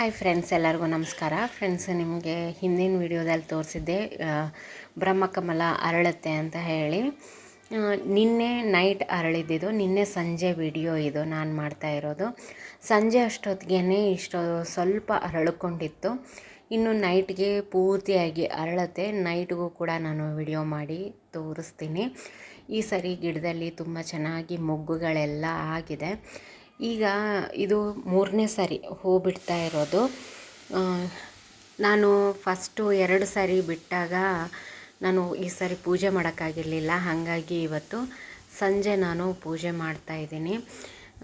Hi friends ಎಲ್ಲರಿಗೂ ನಮಸ್ಕಾರ. Friends ನಿಮಗೆ ಹಿಂದಿನ ವಿಡಿಯೋದಲ್ಲಿ ತೋರಿಸಿದ್ದೆ ಬ್ರಹ್ಮಕಮಲ ಅರಳುತ್ತೆ ಅಂತ ಹೇಳಿ. ನಿನ್ನೆ ನೈಟ್ ಅರಳಿದ್ದಿದ್ದು, ನಿನ್ನೆ ಸಂಜೆ ವಿಡಿಯೋ ಇದು ನಾನು ಮಾಡ್ತಾ ಇರೋದು. ಸಂಜೆ ಅಷ್ಟೊತ್ತಿಗೆ ಇಷ್ಟು ಸ್ವಲ್ಪ ಅರಳುಕೊಂಡಿತ್ತು. ಇನ್ನು ನೈಟ್ಗೆ ಪೂರ್ತಿಯಾಗಿ ಅರಳತ್ತೆ. ನೈಟ್ಗೂ ಕೂಡ ನಾನು ವಿಡಿಯೋ ಮಾಡಿ ತೋರಿಸ್ತೀನಿ. ಈ ಸರಿ ಗಿಡದಲ್ಲಿ ತುಂಬ ಚೆನ್ನಾಗಿ ಮೊಗ್ಗುಗಳೆಲ್ಲ ಆಗಿದೆ. ಈಗ ಇದು ಮೂರನೇ ಸಾರಿ ಹೂ ಬಿಡ್ತಾ ಇರೋದು. ನಾನು ಫಸ್ಟು ಎರಡು ಸಾರಿ ಬಿಟ್ಟಾಗ ನಾನು ಈ ಸಾರಿ ಪೂಜೆ ಮಾಡೋಕ್ಕಾಗಿರಲಿಲ್ಲ. ಹಾಗಾಗಿ ಇವತ್ತು ಸಂಜೆ ನಾನು ಪೂಜೆ ಮಾಡ್ತಾ ಇದ್ದೀನಿ.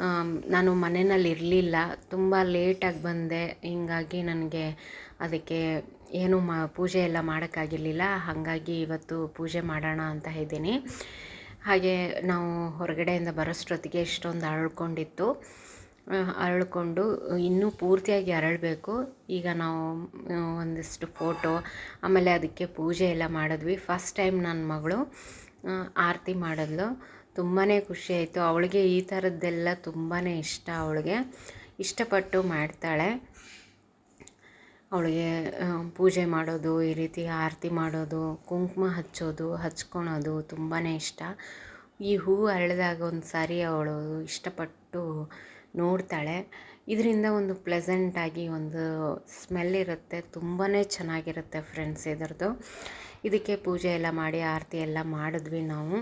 ಆಮ್, ನಾನು ಮನೆಯಲ್ಲಿ ಇರಲಿಲ್ಲ ತುಂಬ ಲೇಟಾಗಿ ಬಂದೆ. ಹೀಗಾಗಿ ನನಗೆ ಅದಕ್ಕೆ ಏನು ಮಾ ಪೂಜೆ ಎಲ್ಲ ಮಾಡೋಕ್ಕಾಗಿರಲಿಲ್ಲ. ಹಾಗಾಗಿ ಇವತ್ತು ಪೂಜೆ ಮಾಡೋಣ ಅಂತ ಇದ್ದೀನಿ. ಹಾಗೆ ನಾವು ಹೊರಗಡೆಯಿಂದ ಬರೋಷ್ಟೊತ್ತಿಗೆ ಇಷ್ಟೊಂದು ಅರಳ್ಕೊಂಡಿತ್ತು. ಅರಳ್ಕೊಂಡು ಇನ್ನೂ ಪೂರ್ತಿಯಾಗಿ ಅರಳಬೇಕು. ಈಗ ನಾವು ಒಂದಿಷ್ಟು ಫೋಟೋ, ಆಮೇಲೆ ಅದಕ್ಕೆ ಪೂಜೆ ಎಲ್ಲ ಮಾಡಿದ್ವಿ. ಫಸ್ಟ್ ಟೈಮ್ ನನ್ನ ಮಗಳು ಆರತಿ ಮಾಡಿದ್ಲು. ತುಂಬಾ ಖುಷಿ ಆಯಿತು. ಅವಳಿಗೆ ಈ ಥರದ್ದೆಲ್ಲ ತುಂಬಾ ಇಷ್ಟ ಅವಳಿಗೆ. ಇಷ್ಟಪಟ್ಟು ಮಾಡ್ತಾಳೆ. ಅವಳಿಗೆ ಪೂಜೆ ಮಾಡೋದು, ಈ ರೀತಿ ಆರತಿ ಮಾಡೋದು, ಕುಂಕುಮ ಹಚ್ಚೋದು, ಹಚ್ಕೊಳೋದು ತುಂಬಾ ಇಷ್ಟ. ಈ ಹೂ ಅರಳಿದಾಗ ಒಂದು ಸಾರಿ ಅವಳು ಇಷ್ಟಪಟ್ಟು ನೋಡ್ತಾಳೆ. ಇದರಿಂದ ಒಂದು ಪ್ಲೆಸೆಂಟಾಗಿ ಒಂದು ಸ್ಮೆಲ್ ಇರುತ್ತೆ. ತುಂಬಾ ಚೆನ್ನಾಗಿರುತ್ತೆ ಫ್ರೆಂಡ್ಸ್ ಇದರದ್ದು. ಇದಕ್ಕೆ ಪೂಜೆ ಎಲ್ಲ ಮಾಡಿ, ಆರತಿ ಎಲ್ಲ ಮಾಡಿದ್ವಿ ನಾವು.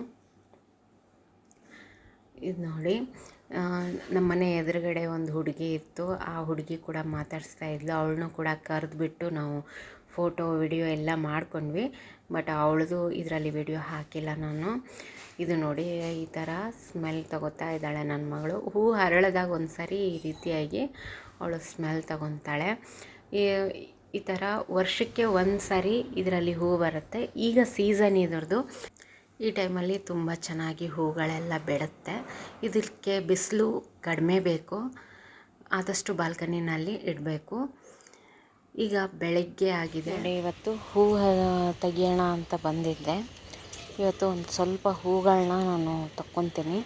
ಇದು ನೋಡಿ. ನಮ್ಮ ಮನೆ ಎದುರುಗಡೆ ಒಂದು ಹುಡುಗಿ ಇತ್ತು. ಆ ಹುಡುಗಿ ಕೂಡ ಮಾತಾಡಿಸ್ತಾ ಇದ್ಲು. ಅವಳನ್ನೂ ಕೂಡ ಕರೆದ್ಬಿಟ್ಟು ನಾವು ಫೋಟೋ, ವಿಡಿಯೋ ಎಲ್ಲ ಮಾಡ್ಕೊಂಡ್ವಿ. ಬಟ್ ಅವಳದು ಇದರಲ್ಲಿ ವಿಡಿಯೋ ಹಾಕಿಲ್ಲ ನಾನು. ಇದು ನೋಡಿ, ಈ ಥರ ಸ್ಮೆಲ್ ತಗೋತಾ ಇದ್ದಾಳೆ ನನ್ನ ಮಗಳು. ಹೂ ಹರಳದಾಗ ಒಂದು ಸರಿ ಈ ರೀತಿಯಾಗಿ ಅವಳು ಸ್ಮೆಲ್ ತಗೊತಾಳೆ. ಈ ಥರ ವರ್ಷಕ್ಕೆ ಒಂದು ಸಾರಿ ಇದರಲ್ಲಿ ಹೂ ಬರುತ್ತೆ. ಈಗ ಸೀಸನ್ ಇದರದ್ದು. ಈ ಟೈಮಲ್ಲಿ ತುಂಬ ಚೆನ್ನಾಗಿ ಹೂಗಳೆಲ್ಲ ಬೆಳುತ್ತೆ. ಇದಕ್ಕೆ ಬಿಸಿಲು ಕಡಿಮೆ ಬೇಕು. ಆದಷ್ಟು ಬಾಲ್ಕನಿನಲ್ಲಿ ಇಡಬೇಕು. ಈಗ ಬೆಳಗ್ಗೆ ಆಗಿದೆ. ಇವತ್ತು ಹೂ ತೆಗಿಯೋಣ ಅಂತ ಬಂದಿದ್ದೆ. ಇವತ್ತು ಒಂದು ಸ್ವಲ್ಪ ಹೂಗಳನ್ನ ನಾನು ತಕ್ಕೊತೀನಿ.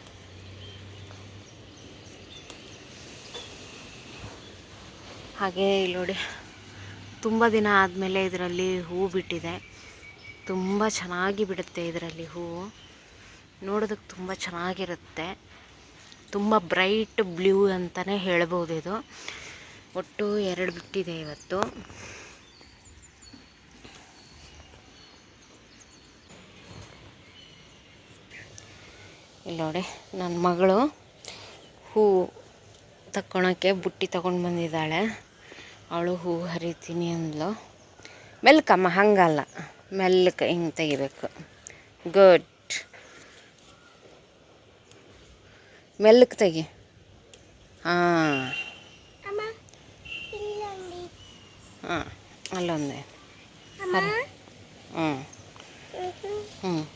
ಹಾಗೆ ಇಲ್ಲಿ ನೋಡಿ, ತುಂಬ ದಿನ ಆದಮೇಲೆ ಇದರಲ್ಲಿ ಹೂ ಬಿಟ್ಟಿದೆ. ತುಂಬ ಚೆನ್ನಾಗಿ ಬಿಡುತ್ತೆ ಇದರಲ್ಲಿ ಹೂವು ನೋಡೋದಕ್ಕೆ ತುಂಬ ಚೆನ್ನಾಗಿರುತ್ತೆ. ತುಂಬ ಬ್ರೈಟ್ ಬ್ಲೂ ಅಂತಲೇ ಹೇಳ್ಬೋದು ಇದು. ಒಟ್ಟು ಎರಡು ಬಿಟ್ಟಿದೆ ಇವತ್ತು. ಇಲ್ಲಿ ನೋಡಿ ನನ್ನ ಮಗಳು ಹೂ ತಕ್ಕೊಳಕ್ಕೆ ಬುಟ್ಟಿ ತಗೊಂಡು ಬಂದಿದ್ದಾಳೆ. ಅವಳು ಹೂ ಹರಿತೀನಿ ಅಂದ್ಲು. ಮೆಲ್ಕಮ್ಮ ಹಂಗಲ್ಲ. ಮೆಲ್ಲಕ್ಕೆ ಹಿಂಗೆ ತೆಗಿಬೇಕು. ಗುಡ್ ಮೆಲ್ಲಕ್ಕೆ ತೆಗಿ. ಹಾಂ. ಹಾಂ ಅಲ್ಲೊಂದೇ. ಹ್ಞೂ ಹ್ಞೂ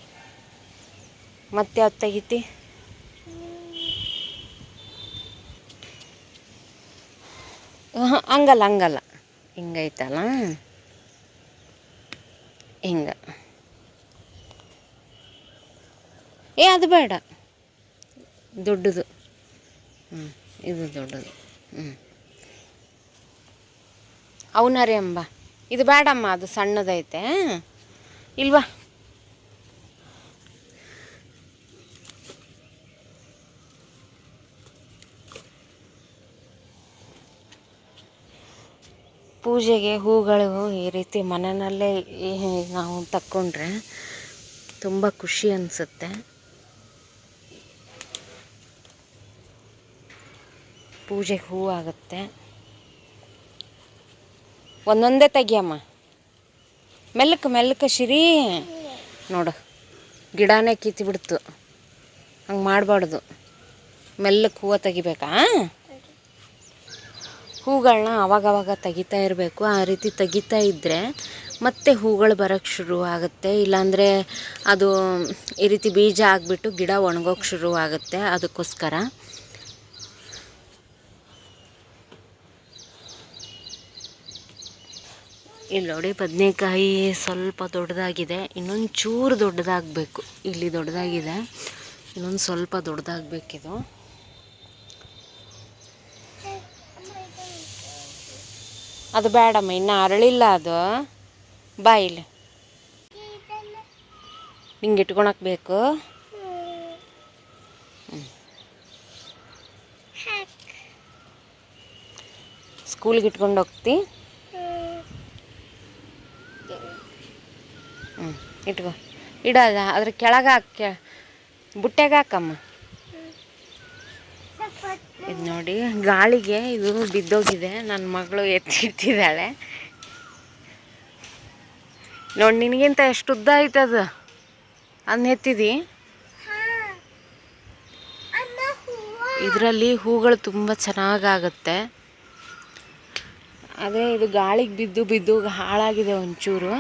ಮತ್ತೆ ಯಾವ್ದು ತೆಗಿತಿ? ಹಂಗಲ್ಲ ಹಂಗಲ್ಲ. ಹಿಂಗೈತಲ್ಲ? ಹಿಂಗ. ಏ, ಅದು ಬೇಡ. ದೊಡ್ಡದು. ಹ್ಞೂ ಇದು ದೊಡ್ಡದು. ಹ್ಞೂ ಅವನ ರೀ ಅಂಬ. ಇದು ಬೇಡಮ್ಮ, ಅದು ಸಣ್ಣದೈತೆ. ಇಲ್ವಾ? ಪೂಜೆಗೆ ಹೂಗಳು ಈ ರೀತಿ ಮನೆಯಲ್ಲೇ ನಾವು ತಕ್ಕೊಂಡ್ರೆ ತುಂಬ ಖುಷಿ ಅನಿಸುತ್ತೆ. ಪೂಜೆಗೆ ಹೂ ಆಗುತ್ತೆ. ಒಂದೊಂದೇ ತೆಗಿಯಮ್ಮ. ಮೆಲ್ಲಕ್ಕೆ ಮೆಲ್ಲಕ್ಕೆ ಶಿರಿ ನೋಡು, ಗಿಡನೇ ಕಿತ್ತಿಬಿಡ್ತು ಹಂಗೆ ಮಾಡಬಾರ್ದು. ಮೆಲ್ಲಕ್ಕೆ ಹೂವು ತೆಗಿಬೇಕಾ? ಹೂಗಳನ್ನ ಅವಾಗವಾಗ ತೆಗಿತಾ ಇರಬೇಕು. ಆ ರೀತಿ ತೆಗಿತಾ ಇದ್ದರೆ ಮತ್ತೆ ಹೂಗಳು ಬರೋಕ್ಕೆ ಶುರು ಆಗುತ್ತೆ. ಇಲ್ಲಾಂದರೆ ಅದು ಈ ರೀತಿ ಬೀಜ ಆಗಿಬಿಟ್ಟು ಗಿಡ ಒಣಗೋಕ್ಕೆ ಶುರು ಆಗುತ್ತೆ ಅದಕ್ಕೋಸ್ಕರ. ಇಲ್ಲಿ ನೋಡಿ ಬದನೆಕಾಯಿ ಸ್ವಲ್ಪ ದೊಡ್ಡದಾಗಿದೆ. ಇನ್ನೊಂದು ಚೂರು ದೊಡ್ಡದಾಗಬೇಕು. ಇಲ್ಲಿ ದೊಡ್ಡದಾಗಿದೆ. ಇನ್ನೊಂದು ಸ್ವಲ್ಪ ದೊಡ್ಡದಾಗಬೇಕಿದು. ಅದು ಬೇಡಮ್ಮ, ಇನ್ನು ಅರಳಿಲ್ಲ ಅದು. ಬಾಯಿಲಿ ಹಿಂಗೆ ಇಟ್ಕೊಳಕ್ ಬೇಕು. ಸ್ಕೂಲ್ಗೆ ಇಟ್ಕೊಂಡು ಹೋಗ್ತಿ? ಹ್ಞೂ ಇಟ್ಕೊ. ಇಡೋದ? ಅದ್ರ ಕೆಳಗೆ ಹಾಕ ಬುಟ್ಟೆಗೆ ಹಾಕಮ್ಮ. ಇದು ನೋಡಿ, ಗಾಳಿಗೆ ಇದು ಬಿದ್ದೋಗಿದೆ. ನನ್ನ ಮಗಳು ಎತ್ತಿಟ್ಟಿದ್ದಾಳೆ. ನೋಡಿ, ನಿನಗಿಂತ ಎಷ್ಟು ಉದ್ದ ಆಯ್ತದ ಅದನ್ನ ಎತ್ತಿದಿ? ಇದರಲ್ಲಿ ಹೂಗಳು ತುಂಬ ಚೆನ್ನಾಗಾಗುತ್ತೆ. ಆದರೆ ಇದು ಗಾಳಿಗೆ ಬಿದ್ದು ಬಿದ್ದು ಹಾಳಾಗಿದೆ ಒಂಚೂರು.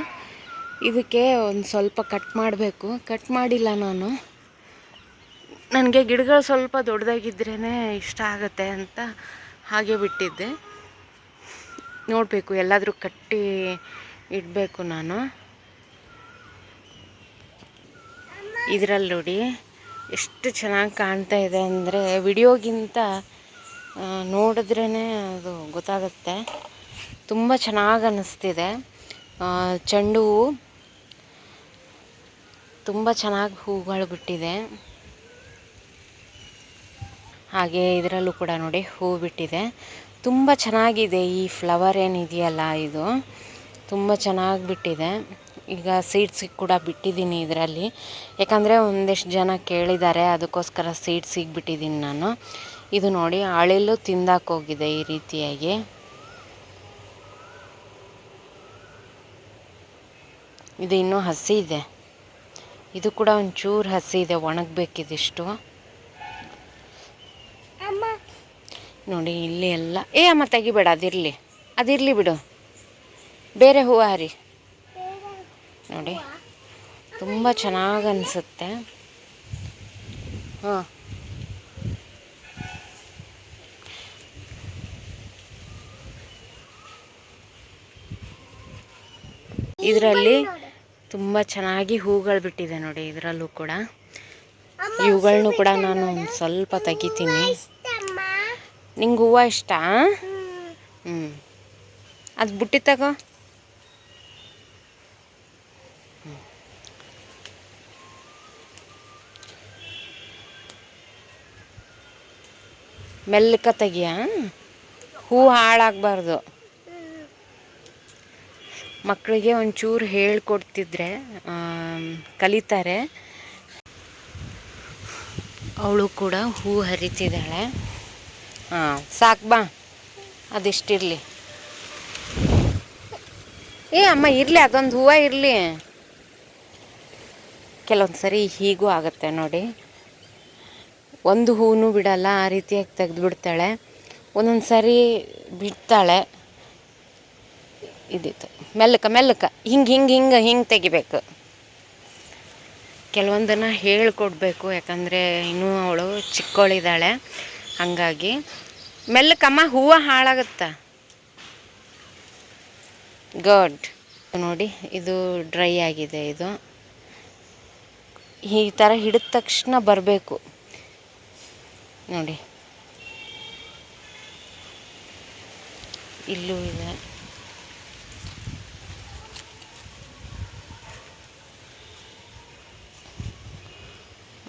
ಇದಕ್ಕೆ ಒಂದು ಸ್ವಲ್ಪ ಕಟ್ ಮಾಡಬೇಕು. ಕಟ್ ಮಾಡಿಲ್ಲ ನಾನು. ನನಗೆ ಗಿಡಗಳು ಸ್ವಲ್ಪ ದೊಡ್ಡದಾಗಿದ್ರೇ ಇಷ್ಟ ಆಗುತ್ತೆ ಅಂತ ಹಾಗೆ ಬಿಟ್ಟಿದ್ದೆ. ನೋಡಬೇಕು, ಎಲ್ಲಾದರೂ ಕಟ್ಟಿ ಇಡಬೇಕು ನಾನು. ಇದರಲ್ಲಿ ನೋಡಿ, ಎಷ್ಟು ಚೆನ್ನಾಗಿ ಕಾಣ್ತಾ ಇದೆ ಅಂದರೆ ವಿಡಿಯೋಗಿಂತ ನೋಡಿದ್ರೇ ಅದು ಗೊತ್ತಾಗುತ್ತೆ. ತುಂಬ ಚೆನ್ನಾಗಿ ಅನ್ನಿಸ್ತಿದೆ ಚೆಂಡು ಹೂವು, ತುಂಬ ಚೆನ್ನಾಗಿ ಹೂಗಳು ಬಿಟ್ಟಿದೆ. ಹಾಗೆ ಇದರಲ್ಲೂ ಕೂಡ ನೋಡಿ ಹೂ ಬಿಟ್ಟಿದೆ. ತುಂಬ ಚೆನ್ನಾಗಿದೆ ಈ ಫ್ಲವರ್ ಏನಿದೆಯಲ್ಲ ಇದು. ತುಂಬ ಚೆನ್ನಾಗಿ ಬಿಟ್ಟಿದೆ. ಈಗ ಸೀಡ್ಸಿಗೆ ಕೂಡ ಬಿಟ್ಟಿದ್ದೀನಿ ಇದರಲ್ಲಿ. ಯಾಕಂದರೆ ಒಂದಿಷ್ಟು ಜನ ಕೇಳಿದ್ದಾರೆ, ಅದಕ್ಕೋಸ್ಕರ ಸೀಡ್ಸಿಗೆ ಬಿಟ್ಟಿದ್ದೀನಿ ನಾನು. ಇದು ನೋಡಿ ಅಳಿಲು ತಿಂದಾಕೋಗಿದೆ ಈ ರೀತಿಯಾಗಿ. ಇದು ಇನ್ನೂ ಹಸಿ ಇದೆ. ಇದು ಕೂಡ ಒಂಚೂರು ಹಸಿ ಇದೆ, ಒಣಗಬೇಕಿದಿಷ್ಟು. ನೋಡಿ, ಇಲ್ಲಿ ಎಲ್ಲ. ಏ, ಅಮ್ಮ, ತೆಗಿಬೇಡ, ಅದಿರಲಿ. ಅದಿರಲಿ ಬಿಡು. ಬೇರೆ ಹೂವು ಹರಿ. ನೋಡಿ. ತುಂಬ ಚೆನ್ನಾಗಿ ಅನಿಸುತ್ತೆ. ಹಾಂ ಇದರಲ್ಲಿ ತುಂಬ ಚೆನ್ನಾಗಿ ಹೂಗಳು ಬಿಟ್ಟಿದೆ ನೋಡಿ, ಇದರಲ್ಲೂ ಕೂಡ. ಇವುಗಳನ್ನೂ ಕೂಡ ನಾನು ಸ್ವಲ್ಪ ತೆಗಿತೀನಿ. ನಿಂಗೆ ಹೂವು ಇಷ್ಟ? ಹ್ಞೂ ಅದು ಬುಟ್ಟಿ ತಗೋ. ಮೆಲ್ಲಕ ತೆಗಿಯ? ಹೂ ಹಾಳಾಗಬಾರ್ದು. ಮಕ್ಕಳಿಗೆ ಒಂಚೂರು ಹೇಳ್ಕೊಡ್ತಿದ್ರೆ ಕಲಿತಾರೆ. ಅವಳು ಕೂಡ ಹೂ ಹರಿತಿದ್ದಾಳೆ. ಹಾಂ. ಸಾಕು ಬಾ. ಅದಿಷ್ಟಿರಲಿ. ಏ ಅಮ್ಮ, ಇರಲಿ, ಅದೊಂದು ಹೂವು ಇರಲಿ. ಕೆಲವೊಂದು ಸರಿ ಹೀಗೂ ಆಗುತ್ತೆ ನೋಡಿ. ಒಂದು ಹೂವು ಬಿಡಲ್ಲ, ಆ ರೀತಿಯಾಗಿ ತೆಗೆದು ಬಿಡ್ತಾಳೆ ಒಂದೊಂದು ಸರಿ ಬಿಡ್ತಾಳೆ. ಇದಿತ್ತು. ಮೆಲ್ಲಕ ಮೆಲ್ಲಕ. ಹಿಂಗೆ ಹಿಂಗೆ ಹಿಂಗೆ ಹಿಂಗೆ ತೆಗಿಬೇಕು. ಕೆಲವೊಂದನ್ನು ಹೇಳ್ಕೊಡ್ಬೇಕು, ಯಾಕಂದರೆ ಇನ್ನೂ ಅವಳು ಚಿಕ್ಕವಳಿದ್ದಾಳೆ ಹಾಗಾಗಿ ಮೆಲ್ಲಕಮ್ಮ ಹೂವು ಹಾಳಾಗುತ್ತೆ? ಗುಡ್ ನೋಡಿ, ಇದು ಡ್ರೈ ಆಗಿದೆ ಇದು. ಈ ಥರ ಹಿಡಿದ ತಕ್ಷಣ ಬರಬೇಕು. ನೋಡಿ. ಇಲ್ಲೂ ಇದೆ.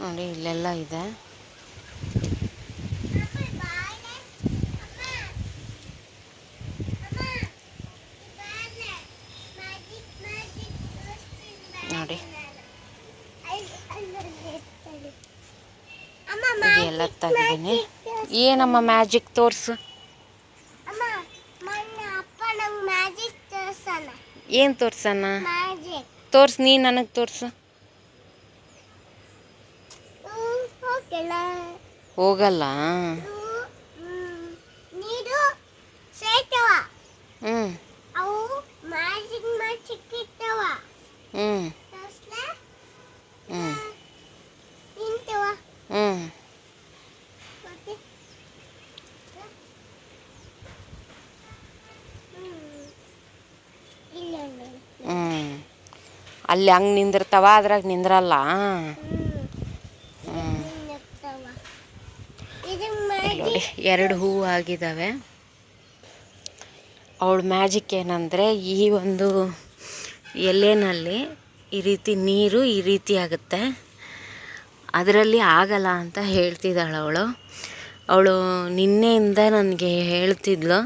ನೋಡಿ, ಇಲ್ಲೆಲ್ಲ ಇದೆ ನೋಡಿ ಇದೆಲ್ಲ ತೆಗ್ದೀನಿ ಏನಮ್ಮ ಮ್ಯಾಜಿಕ್ ತೋರಿಸು? ತೋರ್ಸಣ ಏನು ಮ್ಯಾಜಿಕ್ ತೋರ್ಸು ನೀ ನನಗೆ ತೋರಿಸು. ಹೋಗಲ್ಲ? ಹ್ಞೂ ಹ್ಞೂ ತೋರ್ಸ್ಲ ಹ್ಞೂ ನಿಂತವ ಹ್ಞೂ ಮತ್ತೆ ಇಲ್ಲ ಹ್ಞೂ ಅಲ್ಲಿ ಹಂಗೆ ನಿಂದಿರ್ತಾವ, ಅದ್ರಾಗ ನಿಂದ್ರಲ್ಲ. ನೋಡಿ, ಎರಡು ಹೂವು ಆಗಿದ್ದಾವೆ ಅವಳ ಮ್ಯಾಜಿಕ್ ಏನಂದರೆ, ಈ ಒಂದು ಎಲೆನಲ್ಲಿ ಈ ರೀತಿ ನೀರು ಈ ರೀತಿ ಆಗುತ್ತೆ. ಅದರಲ್ಲಿ ಆಗಲ್ಲ ಅಂತ ಹೇಳ್ತಿದ್ದಾಳೆ ಅವಳು. ಅವಳು ನಿನ್ನೆಯಿಂದ ನನಗೆ ಹೇಳ್ತಿದ್ಲು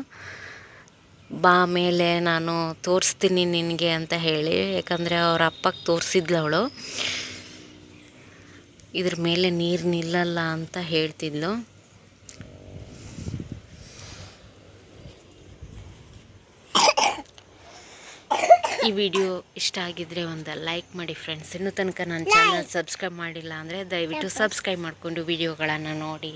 ಬಾ ಮೇಲೆ ನಾನು ತೋರಿಸ್ತೀನಿ ನಿನಗೆ ಅಂತ ಹೇಳಿ ಯಾಕಂದರೆ ಅವ್ರ ಅಪ್ಪಗೆ ತೋರಿಸಿದ್ಲು ಅವಳು ಇದ್ರ ಮೇಲೆ ನೀರು ನಿಲ್ಲಲ್ಲ ಅಂತ ಹೇಳ್ತಿದ್ಲು. ಈ ವಿಡಿಯೋ ಇಷ್ಟ ಆಗಿದ್ರೆ ಒಂದು ಲೈಕ್ ಮಾಡಿ ಫ್ರೆಂಡ್ಸ್. ಇನ್ನೂ ತನಕ ನನ್ನ ಚಾನಲ್ ಸಬ್ಸ್ಕ್ರೈಬ್ ಮಾಡಿಲ್ಲ ಅಂದರೆ ದಯವಿಟ್ಟು ಸಬ್ಸ್ಕ್ರೈಬ್ ಮಾಡಿಕೊಂಡು ವಿಡಿಯೋಗಳನ್ನು ನೋಡಿ.